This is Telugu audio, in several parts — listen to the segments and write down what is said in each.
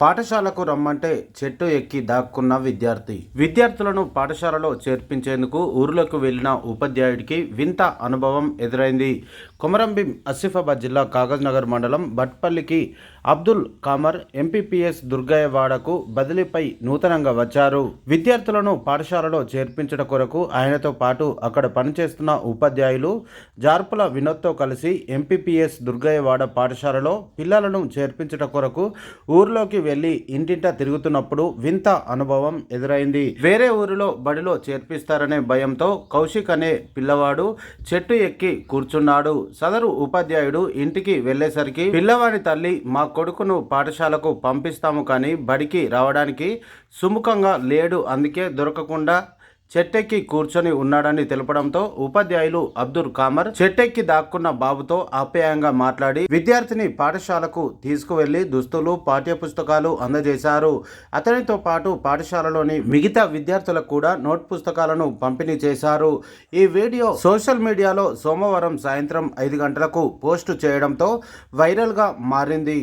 పాఠశాలకు రమ్మంటే చెట్టు ఎక్కి దాక్కున్న విద్యార్థి. విద్యార్థులను పాఠశాలలో చేర్పించేందుకు ఊర్లోకి వెళ్ళిన ఉపాధ్యాయుడికి వింత అనుభవం ఎదురైంది. కొమరంభీం ఆసిఫాబాద్ జిల్లా కాగజ్ నగర్ మండలం బట్పల్లికి అబ్దుల్ కామర్ ఎంపీపీఎస్ దుర్గయ్యవాడకు బదిలీపై నూతనంగా వచ్చారు. విద్యార్థులను పాఠశాలలో చేర్పించడం కొరకు ఆయనతో పాటు అక్కడ పనిచేస్తున్న ఉపాధ్యాయులు జార్పుల వినోద్తో కలిసి ఎంపీపీఎస్ దుర్గయ్యవాడ పాఠశాలలో పిల్లలను చేర్పించడం కొరకు ఊర్లోకి వెళ్ళి ఇంటింటా తిరుగుతున్నప్పుడు వింత అనుభవం ఎదురైంది. వేరే ఊరిలో బడిలో చేర్పిస్తారనే భయంతో కౌశిక్ అనే పిల్లవాడు చెట్టు ఎక్కి కూర్చున్నాడు. సదరు ఉపాధ్యాయుడు ఇంటికి వెళ్ళేసరికి పిల్లవాడి తల్లి మా కొడుకును పాఠశాలకు పంపిస్తాము కానీ బడికి రావడానికి సుముఖంగా లేడు. అందుకే దొరకకుండా చెట్టెక్కి కూర్చొని ఉన్నాడని తెలపడంతో ఉపాధ్యాయులు అబ్దుల్ కామర్ చెట్టెక్కి దాక్కున్న బాబుతో ఆప్యాయంగా మాట్లాడి విద్యార్థిని పాఠశాలకు తీసుకువెళ్ళి దుస్తులు పాఠ్య పుస్తకాలు అందజేశారు. అతనితో పాటు పాఠశాలలోని మిగతా విద్యార్థులకు కూడా నోట్ పుస్తకాలను పంపిణీ చేశారు. ఈ వీడియో సోషల్ మీడియాలో సోమవారం సాయంత్రం ఐదు గంటలకు పోస్టు చేయడంతో వైరల్గా మారింది.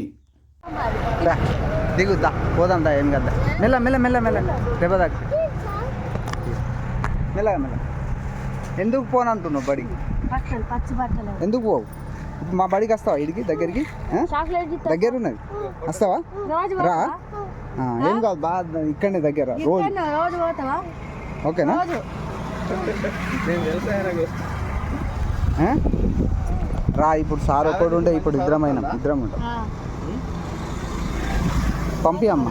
దిగుద్దా పోదాం దా ఏం కదా. మెల్ల మెల్ల మెల్ల మెల్ల. రేప దాకా. మెల్లగా మెల్ల ఎందుకు పోనంటున్నావు బడికి బట్టలు పచ్చి బట్టలు. ఎందుకు పోవు? ఇప్పుడు మా బడికి వస్తావా ఇడికి దగ్గరికి. దగ్గర ఉన్నది వస్తావా? రోజు రా. ఏం కాదు బాగా ఇక్కడనే దగ్గర రోజు. ఓకేనా? రా ఇప్పుడు సార్ ఒక్కడు ఉంటే ఇప్పుడు ఇద్దరమైన ఇద్దరం ఉంటాం ఆ. పంపి అమ్మ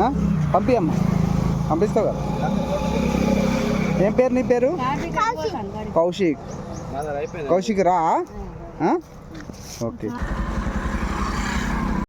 ఆ? పంపి అమ్మ పంపిస్తావు కదా? ఏం పేరు నీ పేరు. కౌశిక్. కౌశిక్. రా? ఓకే.